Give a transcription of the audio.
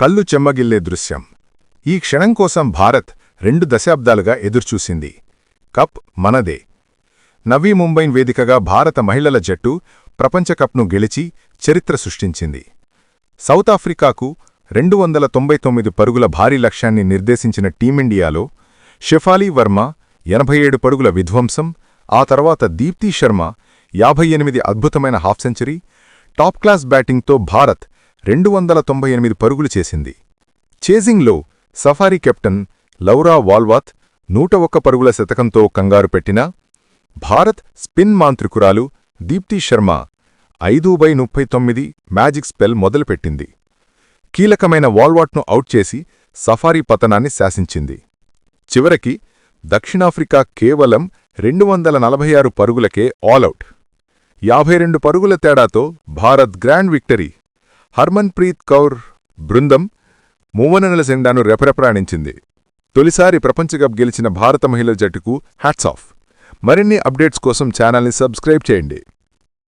కళ్ళు చెమ్మగిల్లే దృశ్యం. ఈ క్షణం కోసం భారత్ రెండు దశాబ్దాలుగా ఎదుర్చూసింది. కప్ మనదే. నవీ ముంబైన్ వేదికగా భారత మహిళల జట్టు ప్రపంచకప్ను గెలిచి చరిత్ర సృష్టించింది. సౌత్ ఆఫ్రికాకు రెండు వందల తొంభై తొమ్మిది పరుగుల భారీ లక్ష్యాన్ని నిర్దేశించిన టీమిండియాలో షెఫాలీ వర్మ ఎనభై ఏడు పరుగుల విధ్వంసం ఆ తర్వాత దీప్తి శర్మ యాభై ఎనిమిది అద్భుతమైన హాఫ్ సెంచరీ టాప్ క్లాస్ బ్యాటింగ్తో భారత్ రెండు వందల తొంభై ఎనిమిది పరుగులు చేసింది. చేజింగ్లో సఫారీ కెప్టెన్ లౌరా వాల్వాత్ నూట ఒక్క పరుగుల శతకంతో కంగారు పెట్టినా భారత్ స్పిన్ మాంత్రికురాలు దీప్తి శర్మ ఐదు బై ముప్పై తొమ్మిది మ్యాజిక్ స్పెల్ మొదలుపెట్టింది. కీలకమైన వాల్వాట్ను అవుట్ చేసి సఫారీ పతనాన్ని శాసించింది. చివరికి దక్షిణాఫ్రికా కేవలం రెండు వందల నలభై ఆరు పరుగులకే ఆలౌట్ యాభై రెండు పరుగుల తేడాతో భారత్ గ్రాండ్ విక్టరీ హర్మన్ప్రీత్ కౌర్ బృందం మూవనెల సెండాను రెపరెపరాణించింది. తొలిసారి ప్రపంచకప్ గెలిచిన భారత మహిళల జట్టుకు హ్యాట్స్ ఆఫ్. మరిన్ని అప్డేట్స్ కోసం ఛానల్ని సబ్స్క్రైబ్ చేయండి.